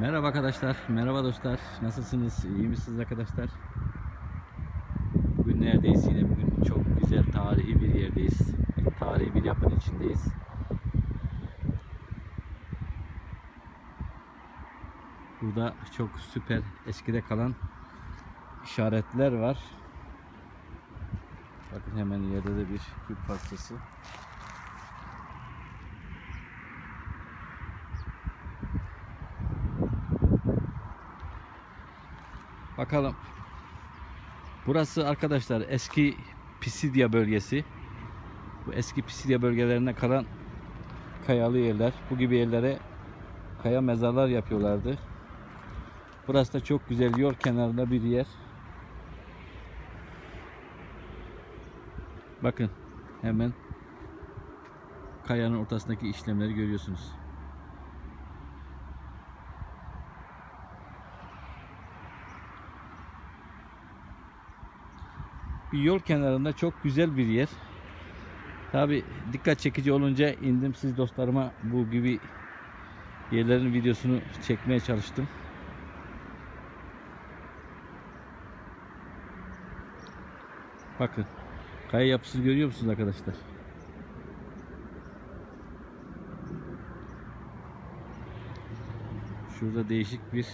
Merhaba arkadaşlar, merhaba dostlar. Nasılsınız? İyi misiniz arkadaşlar? Bugün neredeyiz? Yine bugün çok güzel tarihi bir yerdeyiz. Tarihi bir yapının içindeyiz. Burada çok süper eskide kalan işaretler var. Bakın hemen yerde de bir kül pastası. Bakalım. Burası arkadaşlar eski Pisidya bölgesi. Bu eski Pisidya bölgelerine kalan kayalı yerler. Bu gibi yerlere kaya mezarlar yapıyorlardı. Burası da çok güzel yol kenarında bir yer. Bakın hemen kayanın ortasındaki işlemleri görüyorsunuz. Bir yol kenarında çok güzel bir yer. Tabi dikkat çekici olunca indim siz dostlarıma bu gibi yerlerin videosunu çekmeye çalıştım. Bakın kaya yapısını görüyor musunuz arkadaşlar? Şurada değişik bir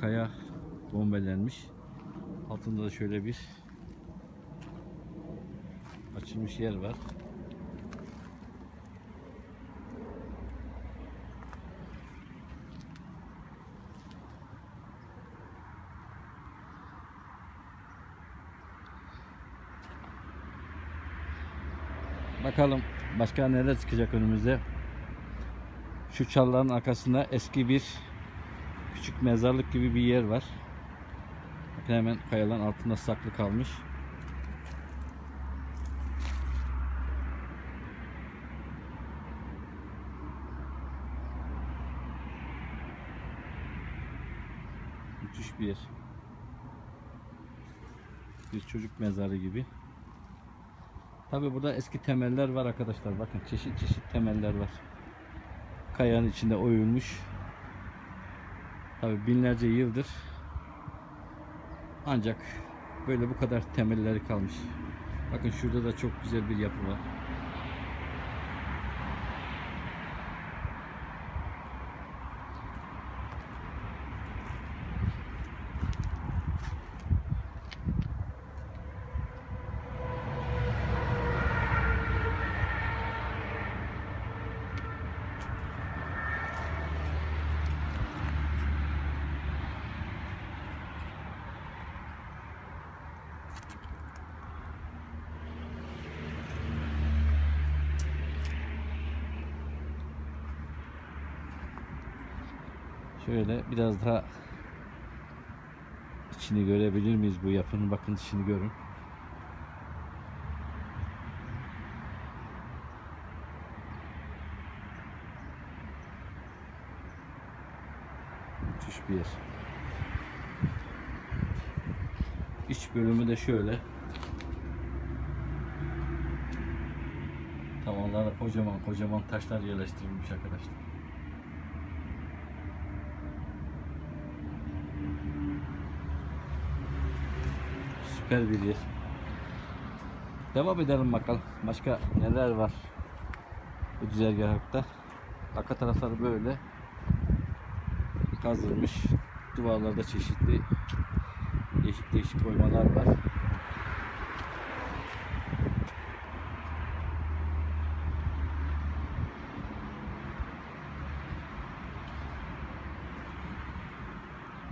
kaya bombelenmiş. Altında da şöyle bir açılmış yer var. Bakalım başka neler çıkacak önümüze. Şu çalların arkasında eski bir küçük mezarlık gibi bir yer var. Hemen kayaların altında saklı kalmış. Müthiş bir yer. Bir çocuk mezarı gibi. Tabi burada eski temeller var arkadaşlar. Bakın çeşit çeşit temeller var. Kayanın içinde oyulmuş. Tabi binlerce yıldır ancak böyle bu kadar temelleri kalmış. Bakın şurada da çok güzel bir yapı var. Şöyle biraz daha içini görebilir miyiz bu yapının? Bakın içini görün. Müthiş bir yer. İç bölümü de şöyle. Tavanlara kocaman kocaman taşlar yerleştirilmiş arkadaşlar. Süper bir yer. Devam edelim bakalım. Başka neler var bu güzergahta. Arka tarafları böyle kazılmış. Duvarlarda çeşitli değişik değişik oymalar var.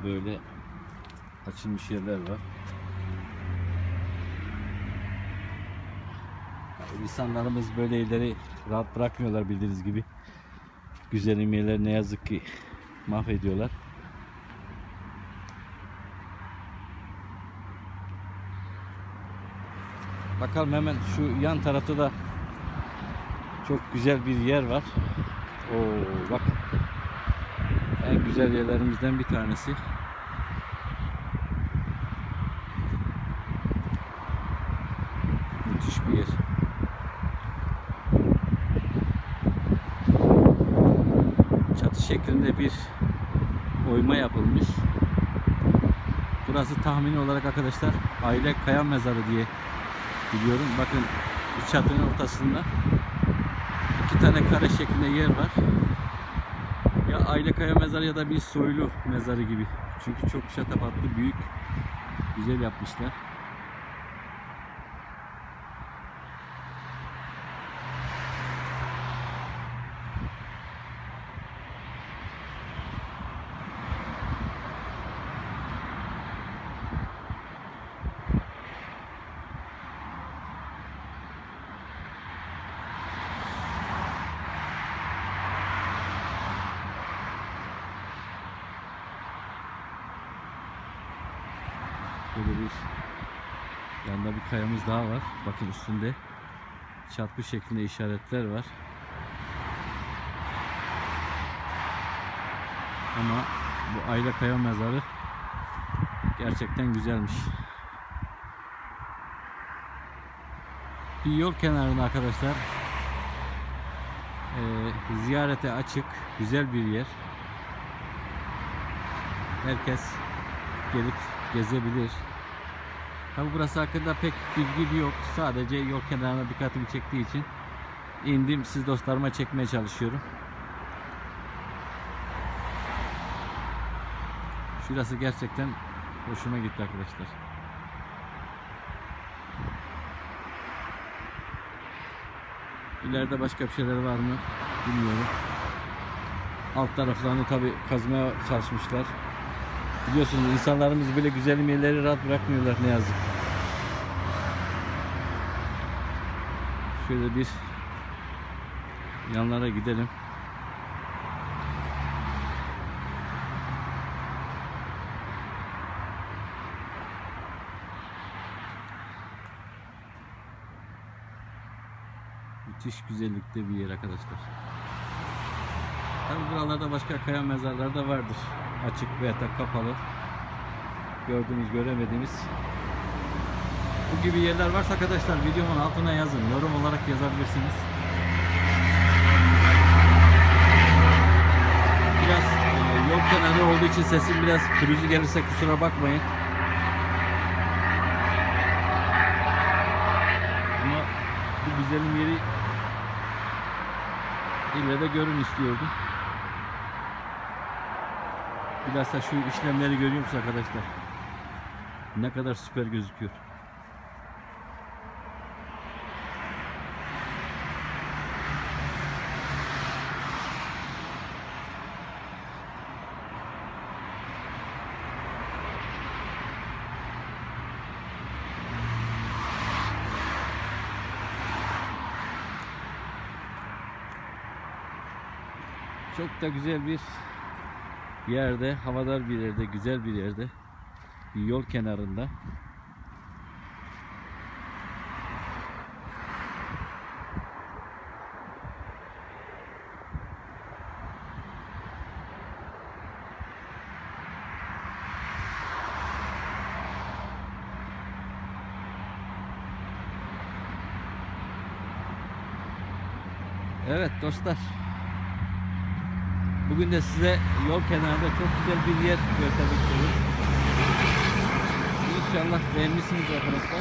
Böyle açılmış yerler var. İnsanlarımız böyle yerleri rahat bırakmıyorlar bildiğiniz gibi. Güzel yerleri ne yazık ki mahvediyorlar. Bakalım hemen şu yan tarafta da çok güzel bir yer var. Oo bak. En güzel yerlerimizden bir tanesi. Müthiş bir yer. Şeklinde bir oyma yapılmış. Burası tahmini olarak arkadaşlar aile kaya mezarı diye biliyorum. Bakın çatının ortasında iki tane kare şeklinde yer var. Ya aile kaya mezarı ya da bir soylu mezarı gibi. Çünkü çok şatafatlı, büyük, güzel yapmışlar. Böyle bir yanında bir kayamız daha var. Bakın üstünde çarpı şeklinde işaretler var. Ama bu Ayla Kaya mezarı gerçekten güzelmiş. Bir yol kenarında arkadaşlar eee, ziyarete açık güzel bir yer. Herkes gelip gezebilir. Tabi burası hakkında pek bilgi yok. Sadece yol kenarına dikkatimi çektiği için indim siz dostlarıma çekmeye çalışıyorum. Şurası gerçekten hoşuma gitti arkadaşlar. İleride başka bir şeyler var mı bilmiyorum. Alt taraflarını tabi kazmaya çalışmışlar. Biliyorsunuz insanlarımız böyle güzel yerleri rahat bırakmıyorlar ne yazık. Şöyle bir yanlara gidelim. Müthiş güzellikte bir yer arkadaşlar. Tabi buralarda başka kaya mezarları da vardır. Açık veya da kapalı. Gördüğünüz, göremediğimiz. Bu gibi yerler varsa arkadaşlar videomun altına yazın. Yorum olarak yazabilirsiniz. Biraz e, yol kenarı olduğu için sesim biraz pürüzlü gelirse kusura bakmayın. Ama bu güzelim yeri ille de görün istiyordum. Bilhassa şu işlemleri görüyor musunuz arkadaşlar? Ne kadar süper gözüküyor. Çok da güzel bir yerde, havadar bir yerde, güzel bir yerde, bir yol kenarında. Evet dostlar. Bugün de size yol kenarında çok güzel bir yer göstermek istiyorum. İnşallah beğenmişsiniz arkadaşlar.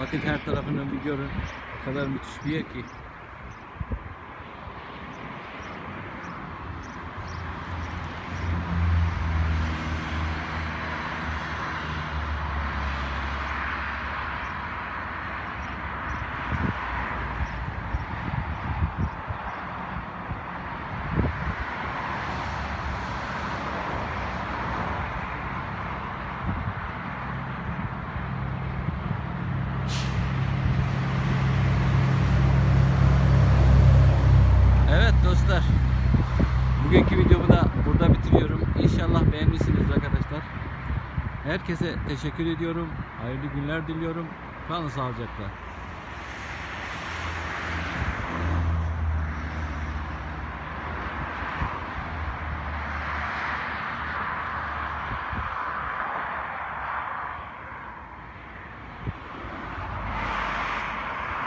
Bakın her tarafını bir görün. O kadar müthiş bir yer ki. Evet dostlar. Bugünkü videomu da burada bitiriyorum. İnşallah beğenmişsiniz arkadaşlar. Herkese teşekkür ediyorum. Hayırlı günler diliyorum. Kalın sağlıcakla.